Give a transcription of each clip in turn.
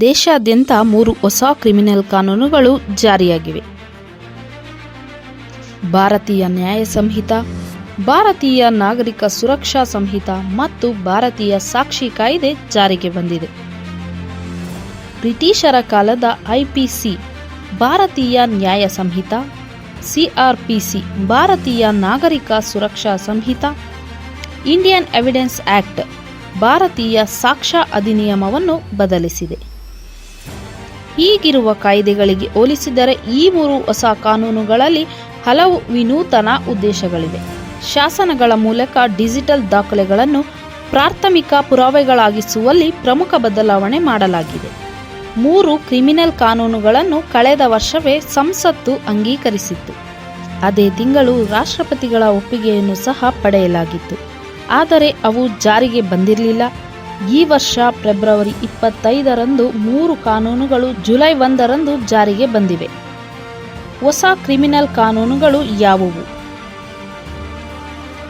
ದೇಶಾದ್ಯಂತ ಮೂರು ಹೊಸ ಕ್ರಿಮಿನಲ್ ಕಾನೂನುಗಳು ಜಾರಿಯಾಗಿವೆ. ಭಾರತೀಯ ನ್ಯಾಯ ಸಂಹಿತ, ಭಾರತೀಯ ನಾಗರಿಕ ಸುರಕ್ಷಾ ಸಂಹಿತ ಮತ್ತು ಭಾರತೀಯ ಸಾಕ್ಷಿ ಕಾಯ್ದೆ ಜಾರಿಗೆ ಬಂದಿದೆ. ಬ್ರಿಟಿಷರ ಕಾಲದ ಐಪಿಸಿ ಭಾರತೀಯ ನ್ಯಾಯ Sanhita CRPC Bharatiya Nagarik Suraksha Sanhita, Indian evidence act, Bharatiya Sakshya ಅಧಿನಿಯಮವನ್ನು ಬದಲಿಸಿದೆ. ಈಗಿರುವ ಕಾಯ್ದೆಗಳಿಗೆ ಹೋಲಿಸಿದರೆ ಈ ಮೂರು ಹೊಸ ಕಾನೂನುಗಳಲ್ಲಿ ಹಲವು ವಿನೂತನ ಉದ್ದೇಶಗಳಿವೆ. ಶಾಸನಗಳ ಮೂಲಕ ಡಿಜಿಟಲ್ ದಾಖಲೆಗಳನ್ನು ಪ್ರಾಥಮಿಕ ಪುರಾವೆಗಳಾಗಿಸುವಲ್ಲಿ ಪ್ರಮುಖ ಬದಲಾವಣೆ ಮಾಡಲಾಗಿದೆ. ಮೂರು ಕ್ರಿಮಿನಲ್ ಕಾನೂನುಗಳನ್ನು ಕಳೆದ ವರ್ಷವೇ ಸಂಸತ್ತು ಅಂಗೀಕರಿಸಿತ್ತು. ಅದೇ ತಿಂಗಳು ರಾಷ್ಟ್ರಪತಿಗಳ ಒಪ್ಪಿಗೆಯನ್ನು ಸಹ ಪಡೆಯಲಾಗಿತ್ತು. ಆದರೆ ಅವು ಜಾರಿಗೆ ಬಂದಿರಲಿಲ್ಲ. ಈ ವರ್ಷ ಫೆಬ್ರವರಿ ಇಪ್ಪತ್ತೈದರಂದು ಮೂರು ಕಾನೂನುಗಳು ಜುಲೈ ಒಂದರಂದು ಜಾರಿಗೆ ಬಂದಿವೆ. ಹೊಸ ಕ್ರಿಮಿನಲ್ ಕಾನೂನುಗಳು ಯಾವುವು?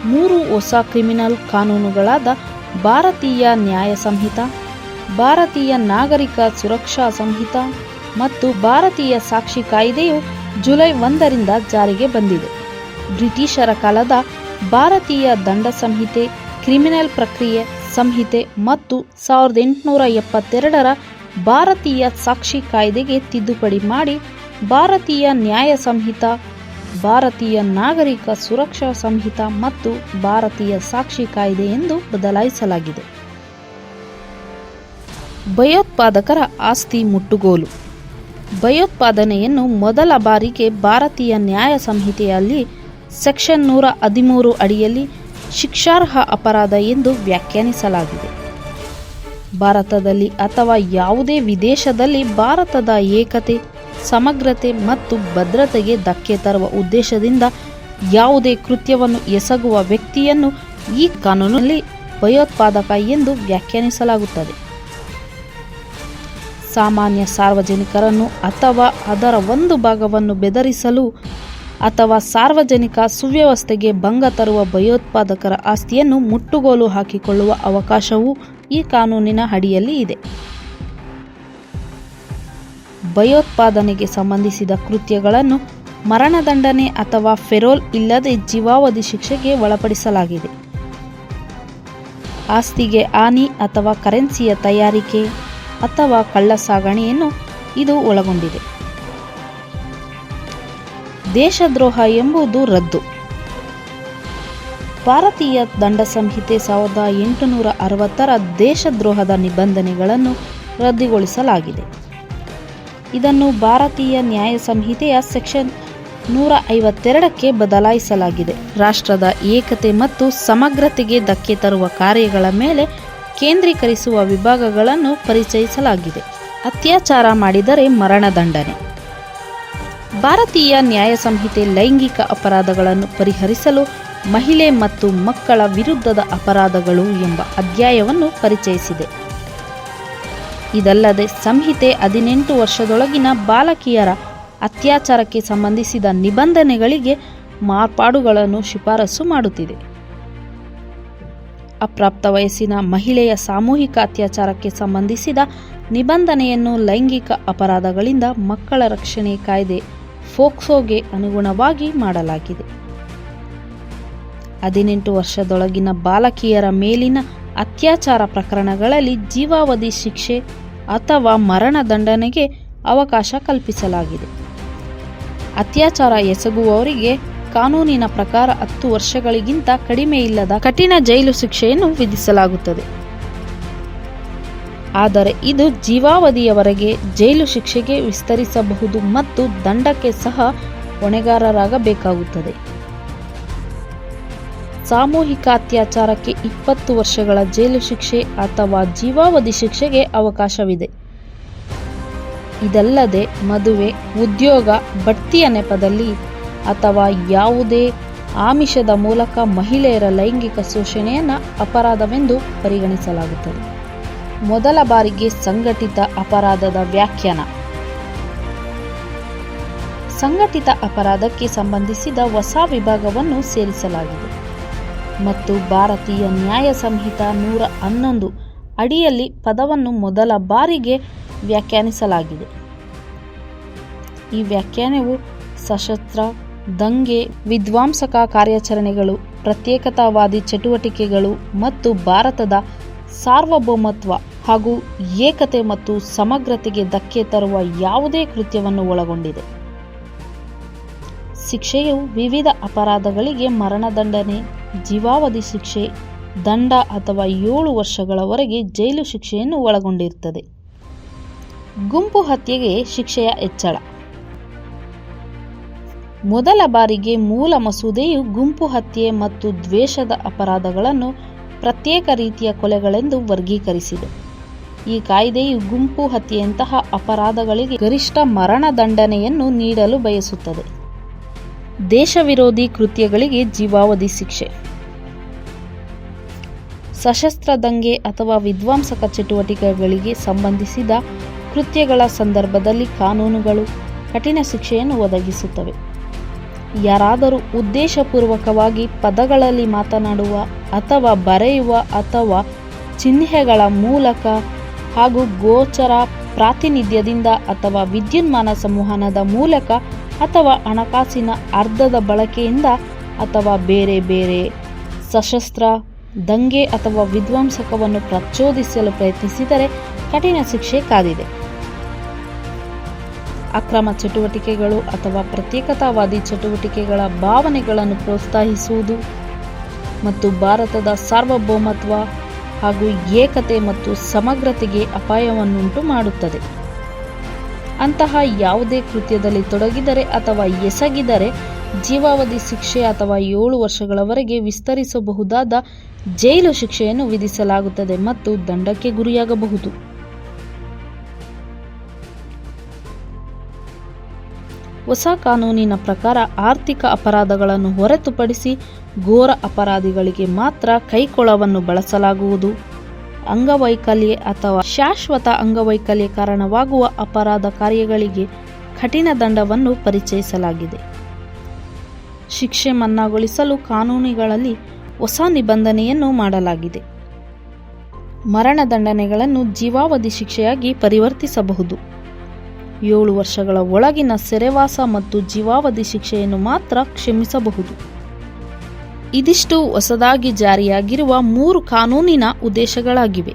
ಮೂರು ಹೊಸ ಕ್ರಿಮಿನಲ್ ಕಾನೂನುಗಳಾದ ಭಾರತೀಯ ನ್ಯಾಯ ಸಂಹಿತ, ಭಾರತೀಯ ನಾಗರಿಕ ಸುರಕ್ಷಾ ಸಂಹಿತ ಮತ್ತು ಭಾರತೀಯ ಸಾಕ್ಷಿ ಕಾಯ್ದೆಯು ಜುಲೈ ಒಂದರಿಂದ ಜಾರಿಗೆ ಬಂದಿದೆ. ಬ್ರಿಟಿಷರ ಕಾಲದ ಭಾರತೀಯ ದಂಡ ಸಂಹಿತೆ, ಕ್ರಿಮಿನಲ್ ಪ್ರಕ್ರಿಯೆ ಸಂಹಿತೆ ಮತ್ತು ಸಾವಿರದ ಎಂಟುನೂರ ಎಪ್ಪತ್ತೆರಡರ ಭಾರತೀಯ ಸಾಕ್ಷಿ ಕಾಯ್ದೆಗೆ ತಿದ್ದುಪಡಿ ಮಾಡಿ ಭಾರತೀಯ ನ್ಯಾಯ ಸಂಹಿತ, ಭಾರತೀಯ ನಾಗರಿಕ ಸುರಕ್ಷಾ ಸಂಹಿತ ಮತ್ತು ಭಾರತೀಯ ಸಾಕ್ಷಿ ಕಾಯ್ದೆ ಎಂದು ಬದಲಾಯಿಸಲಾಗಿದೆ. ಭಯೋತ್ಪಾದಕರ ಆಸ್ತಿ ಮುಟ್ಟುಗೋಲು. ಭಯೋತ್ಪಾದನೆಯನ್ನು ಮೊದಲ ಬಾರಿಗೆ ಭಾರತೀಯ ನ್ಯಾಯ ಸಂಹಿತೆಯಲ್ಲಿ ಸೆಕ್ಷನ್ ನೂರ ಹದಿಮೂರು ಅಡಿಯಲ್ಲಿ ಶಿಕ್ಷಾರ್ಹ ಅಪರಾಧ ಎಂದು ವ್ಯಾಖ್ಯಾನಿಸಲಾಗಿದೆ. ಭಾರತದಲ್ಲಿ ಅಥವಾ ಯಾವುದೇ ವಿದೇಶದಲ್ಲಿ ಭಾರತದ ಏಕತೆ, ಸಮಗ್ರತೆ ಮತ್ತು ಭದ್ರತೆಗೆ ಧಕ್ಕೆ ತರುವ ಉದ್ದೇಶದಿಂದ ಯಾವುದೇ ಕೃತ್ಯವನ್ನು ಎಸಗುವ ವ್ಯಕ್ತಿಯನ್ನು ಈ ಕಾನೂನಲ್ಲಿ ಭಯೋತ್ಪಾದಕ ಎಂದು ವ್ಯಾಖ್ಯಾನಿಸಲಾಗುತ್ತದೆ. ಸಾಮಾನ್ಯ ಸಾರ್ವಜನಿಕರನ್ನು ಅಥವಾ ಅದರ ಒಂದು ಭಾಗವನ್ನು ಬೆದರಿಸಲು ಅಥವಾ ಸಾರ್ವಜನಿಕ ಸುವ್ಯವಸ್ಥೆಗೆ ಭಂಗ ತರುವ ಭಯೋತ್ಪಾದಕರ ಆಸ್ತಿಯನ್ನು ಮುಟ್ಟುಗೋಲು ಹಾಕಿಕೊಳ್ಳುವ ಅವಕಾಶವೂ ಈ ಕಾನೂನಿನ ಅಡಿಯಲ್ಲಿ ಇದೆ. ಭಯೋತ್ಪಾದನೆಗೆ ಸಂಬಂಧಿಸಿದ ಕೃತ್ಯಗಳನ್ನು ಮರಣದಂಡನೆ ಅಥವಾ ಫೆರೋಲ್ ಇಲ್ಲದೆ ಜೀವಾವಧಿ ಶಿಕ್ಷೆಗೆ ಒಳಪಡಿಸಲಾಗಿದೆ. ಆಸ್ತಿಗೆ ಹಾನಿ ಅಥವಾ ಕರೆನ್ಸಿಯ ತಯಾರಿಕೆ ಅಥವಾ ಕಳ್ಳಸಾಗಣೆಯನ್ನು ಇದು ಒಳಗೊಂಡಿದೆ. ದೇಶದ್ರೋಹ ಎಂಬುದು ರದ್ದು. ಭಾರತೀಯ ದಂಡ ಸಂಹಿತೆ ಸಾವಿರದ ಎಂಟುನೂರ ಅರವತ್ತರ ದೇಶದ್ರೋಹದ ನಿಬಂಧನೆಗಳನ್ನು ರದ್ದುಗೊಳಿಸಲಾಗಿದೆ. ಇದನ್ನು ಭಾರತೀಯ ನ್ಯಾಯ ಸಂಹಿತೆಯ ಸೆಕ್ಷನ್ ನೂರ ಐವತ್ತೆರಡಕ್ಕೆ ಬದಲಾಯಿಸಲಾಗಿದೆ. ರಾಷ್ಟ್ರದ ಏಕತೆ ಮತ್ತು ಸಮಗ್ರತೆಗೆ ಧಕ್ಕೆ ತರುವ ಕಾರ್ಯಗಳ ಮೇಲೆ ಕೇಂದ್ರೀಕರಿಸುವ ವಿಭಾಗಗಳನ್ನು ಪರಿಚಯಿಸಲಾಗಿದೆ. ಅತ್ಯಾಚಾರ ಮಾಡಿದರೆ ಮರಣದಂಡನೆ. ಭಾರತೀಯ ನ್ಯಾಯ ಸಂಹಿತೆ ಲೈಂಗಿಕ ಅಪರಾಧಗಳನ್ನು ಪರಿಹರಿಸಲು ಮಹಿಳೆ ಮತ್ತು ಮಕ್ಕಳ ವಿರುದ್ಧದ ಅಪರಾಧಗಳು ಎಂಬ ಅಧ್ಯಾಯವನ್ನು ಪರಿಚಯಿಸಿದೆ. ಇದಲ್ಲದೆ ಸಂಹಿತೆ ಹದಿನೆಂಟು ವರ್ಷದೊಳಗಿನ ಬಾಲಕಿಯರ ಅತ್ಯಾಚಾರಕ್ಕೆ ಸಂಬಂಧಿಸಿದ ನಿಬಂಧನೆಗಳಿಗೆ ಮಾರ್ಪಾಡುಗಳನ್ನು ಶಿಫಾರಸು ಮಾಡುತ್ತಿದೆ. ಅಪ್ರಾಪ್ತ ವಯಸ್ಸಿನ ಮಹಿಳೆಯ ಸಾಮೂಹಿಕ ಅತ್ಯಾಚಾರಕ್ಕೆ ಸಂಬಂಧಿಸಿದ ನಿಬಂಧನೆಯನ್ನು ಲೈಂಗಿಕ ಅಪರಾಧಗಳಿಂದ ಮಕ್ಕಳ ರಕ್ಷಣೆ ಕಾಯ್ದೆ ಫೋಕ್ಸೋಗೆ ಅನುಗುಣವಾಗಿ ಮಾಡಲಾಗಿದೆ. ಹದಿನೆಂಟು ವರ್ಷದೊಳಗಿನ ಬಾಲಕಿಯರ ಮೇಲಿನ ಅತ್ಯಾಚಾರ ಪ್ರಕರಣಗಳಲ್ಲಿ ಜೀವಾವಧಿ ಶಿಕ್ಷೆ ಅಥವಾ ಮರಣದಂಡನೆಗೆ ಅವಕಾಶ ಕಲ್ಪಿಸಲಾಗಿದೆ. ಅತ್ಯಾಚಾರ ಎಸಗುವವರಿಗೆ ಕಾನೂನಿನ ಪ್ರಕಾರ ಹತ್ತು ವರ್ಷಗಳಿಗಿಂತ ಕಡಿಮೆ ಇಲ್ಲದ ಕಠಿಣ ಜೈಲು ಶಿಕ್ಷೆಯನ್ನು ವಿಧಿಸಲಾಗುತ್ತದೆ. ಆದರೆ ಇದು ಜೀವಾವಧಿಯವರೆಗೆ ಜೈಲು ಶಿಕ್ಷೆಗೆ ವಿಸ್ತರಿಸಬಹುದು ಮತ್ತು ದಂಡಕ್ಕೆ ಸಹ ಹೊಣೆಗಾರರಾಗಬೇಕಾಗುತ್ತದೆ. ಸಾಮೂಹಿಕ ಅತ್ಯಾಚಾರಕ್ಕೆ ಇಪ್ಪತ್ತು ವರ್ಷಗಳ ಜೈಲು ಶಿಕ್ಷೆ ಅಥವಾ ಜೀವಾವಧಿ ಶಿಕ್ಷೆಗೆ ಅವಕಾಶವಿದೆ. ಇದಲ್ಲದೆ ಮದುವೆ, ಉದ್ಯೋಗ, ಬಡ್ತಿಯ ನೆಪದಲ್ಲಿ ಅಥವಾ ಯಾವುದೇ ಆಮಿಷದ ಮೂಲಕ ಮಹಿಳೆಯರ ಲೈಂಗಿಕ ಶೋಷಣೆಯನ್ನು ಅಪರಾಧವೆಂದು ಪರಿಗಣಿಸಲಾಗುತ್ತದೆ. ಮೊದಲ ಬಾರಿಗೆ ಸಂಘಟಿತ ಅಪರಾಧದ ವ್ಯಾಖ್ಯಾನ. ಸಂಘಟಿತ ಅಪರಾಧಕ್ಕೆ ಸಂಬಂಧಿಸಿದ ಹೊಸ ವಿಭಾಗವನ್ನು ಸೇರಿಸಲಾಗಿದೆ. ಮತ್ತು ಭಾರತೀಯ ನ್ಯಾಯ ಸಂಹಿತ ನೂರ ಹನ್ನೊಂದು ಅಡಿಯಲ್ಲಿ ಪದವನ್ನು ಮೊದಲ ಬಾರಿಗೆ ವ್ಯಾಖ್ಯಾನಿಸಲಾಗಿದೆ. ಈ ವ್ಯಾಖ್ಯಾನವು ಸಶಸ್ತ್ರ, ದಂಗೆ ವಿಧ್ವಂಸಕ ಕಾರ್ಯಾಚರಣೆಗಳು, ಪ್ರತ್ಯೇಕತಾವಾದಿ ಚಟುವಟಿಕೆಗಳು ಮತ್ತು ಭಾರತದ ಸಾರ್ವಭೌಮತ್ವ ಹಾಗೂ ಏಕತೆ ಮತ್ತು ಸಮಗ್ರತೆಗೆ ಧಕ್ಕೆ ತರುವ ಯಾವುದೇ ಕೃತ್ಯವನ್ನು ಒಳಗೊಂಡಿದೆ. ಶಿಕ್ಷೆಯು ವಿವಿಧ ಅಪರಾಧಗಳಿಗೆ ಮರಣದಂಡನೆ, ಜೀವಾವಧಿ ಶಿಕ್ಷೆ, ದಂಡ ಅಥವಾ ಏಳು ವರ್ಷಗಳವರೆಗೆ ಜೈಲು ಶಿಕ್ಷೆಯನ್ನು ಒಳಗೊಂಡಿರುತ್ತದೆ. ಗುಂಪು ಹತ್ಯೆಗೆ ಶಿಕ್ಷೆಯ ಹೆಚ್ಚಳ. ಮೊದಲ ಬಾರಿಗೆ ಮೂಲ ಮಸೂದೆಯು ಗುಂಪು ಹತ್ಯೆ ಮತ್ತು ದ್ವೇಷದ ಅಪರಾಧಗಳನ್ನು ಪ್ರತ್ಯೇಕ ರೀತಿಯ ಕೊಲೆಗಳೆಂದು ವರ್ಗೀಕರಿಸಿದೆ. ಈ ಕಾಯ್ದೆಯು ಗುಂಪು ಹತ್ಯೆಯಂತಹ ಅಪರಾಧಗಳಿಗೆ ಗರಿಷ್ಠ ಮರಣದಂಡನೆಯನ್ನು ನೀಡಲು ಬಯಸುತ್ತದೆ. ದೇಶ ವಿರೋಧಿ ಕೃತ್ಯಗಳಿಗೆ ಜೀವಾವಧಿ ಶಿಕ್ಷೆ. ಸಶಸ್ತ್ರ ದಂಗೆ ಅಥವಾ ವಿಧ್ವಂಸಕ ಚಟುವಟಿಕೆಗಳಿಗೆ ಸಂಬಂಧಿಸಿದ ಕೃತ್ಯಗಳ ಸಂದರ್ಭದಲ್ಲಿ ಕಾನೂನುಗಳು ಕಠಿಣ ಶಿಕ್ಷೆಯನ್ನು ಒದಗಿಸುತ್ತವೆ. ಯಾರಾದರೂ ಉದ್ದೇಶಪೂರ್ವಕವಾಗಿ ಪದಗಳಲ್ಲಿ ಮಾತನಾಡುವ ಅಥವಾ ಬರೆಯುವ ಅಥವಾ ಚಿಹ್ನೆಗಳ ಮೂಲಕ ಹಾಗೂ ಗೋಚರ ಪ್ರಾತಿನಿಧ್ಯದಿಂದ ಅಥವಾ ವಿದ್ಯುನ್ಮಾನ ಸಂವಹನದ ಮೂಲಕ ಅಥವಾ ಹಣಕಾಸಿನ ಅರ್ಧದ ಬಳಕೆಯಿಂದ ಅಥವಾ ಬೇರೆ ಬೇರೆ ಸಶಸ್ತ್ರ, ದಂಗೆ ಅಥವಾ ವಿಧ್ವಂಸಕವನ್ನು ಪ್ರಚೋದಿಸಲು ಪ್ರಯತ್ನಿಸಿದರೆ ಕಠಿಣ ಶಿಕ್ಷೆ ಕಾದಿದೆ. ಅಕ್ರಮ ಚಟುವಟಿಕೆಗಳು ಅಥವಾ ಪ್ರತ್ಯೇಕತಾವಾದಿ ಚಟುವಟಿಕೆಗಳ ಭಾವನೆಗಳನ್ನು ಪ್ರೋತ್ಸಾಹಿಸುವುದು ಮತ್ತು ಭಾರತದ ಸಾರ್ವಭೌಮತ್ವ ಹಾಗೂ ಏಕತೆ ಮತ್ತು ಸಮಗ್ರತೆಗೆ ಅಪಾಯವನ್ನುಂಟು ಮಾಡುತ್ತದೆ. ಅಂತಹ ಯಾವುದೇ ಕೃತ್ಯದಲ್ಲಿ ತೊಡಗಿದರೆ ಅಥವಾ ಎಸಗಿದರೆ ಜೀವಾವಧಿ ಶಿಕ್ಷೆ ಅಥವಾ ಏಳು ವರ್ಷಗಳವರೆಗೆ ವಿಸ್ತರಿಸಬಹುದಾದ ಜೈಲು ಶಿಕ್ಷೆಯನ್ನು ವಿಧಿಸಲಾಗುತ್ತದೆ ಮತ್ತು ದಂಡಕ್ಕೆ ಗುರಿಯಾಗಬಹುದು. ಹೊಸ ಕಾನೂನಿನ ಪ್ರಕಾರ ಆರ್ಥಿಕ ಅಪರಾಧಗಳನ್ನು ಹೊರತುಪಡಿಸಿ ಘೋರ ಅಪರಾಧಿಗಳಿಗೆ ಮಾತ್ರ ಕೈಕೊಳವನ್ನು ಬಳಸಲಾಗುವುದು. ಅಂಗವೈಕಲ್ಯ ಅಥವಾ ಶಾಶ್ವತ ಅಂಗವೈಕಲ್ಯ ಕಾರಣವಾಗುವ ಅಪರಾಧ ಕಾರ್ಯಗಳಿಗೆ ಕಠಿಣ ದಂಡವನ್ನು ಪರಿಚಯಿಸಲಾಗಿದೆ. ಶಿಕ್ಷೆ ಮನ್ನಾಗೊಳಿಸಲು ಕಾನೂನುಗಳಲ್ಲಿ ಹೊಸ ನಿಬಂಧನೆಯನ್ನು ಮಾಡಲಾಗಿದೆ. ಮರಣದಂಡನೆಗಳನ್ನು ಜೀವಾವಧಿ ಶಿಕ್ಷೆಯಾಗಿ ಪರಿವರ್ತಿಸಬಹುದು. ಏಳು ವರ್ಷಗಳ ಒಳಗಿನ ಸೆರೆವಾಸ ಮತ್ತು ಜೀವಾವಧಿ ಶಿಕ್ಷೆಯನ್ನು ಮಾತ್ರ ಕ್ಷಮಿಸಬಹುದು. ಇದಿಷ್ಟು ಹೊಸದಾಗಿ ಜಾರಿಯಾಗಿರುವ ಮೂರು ಕಾನೂನಿನ ಉದ್ದೇಶಗಳಾಗಿವೆ.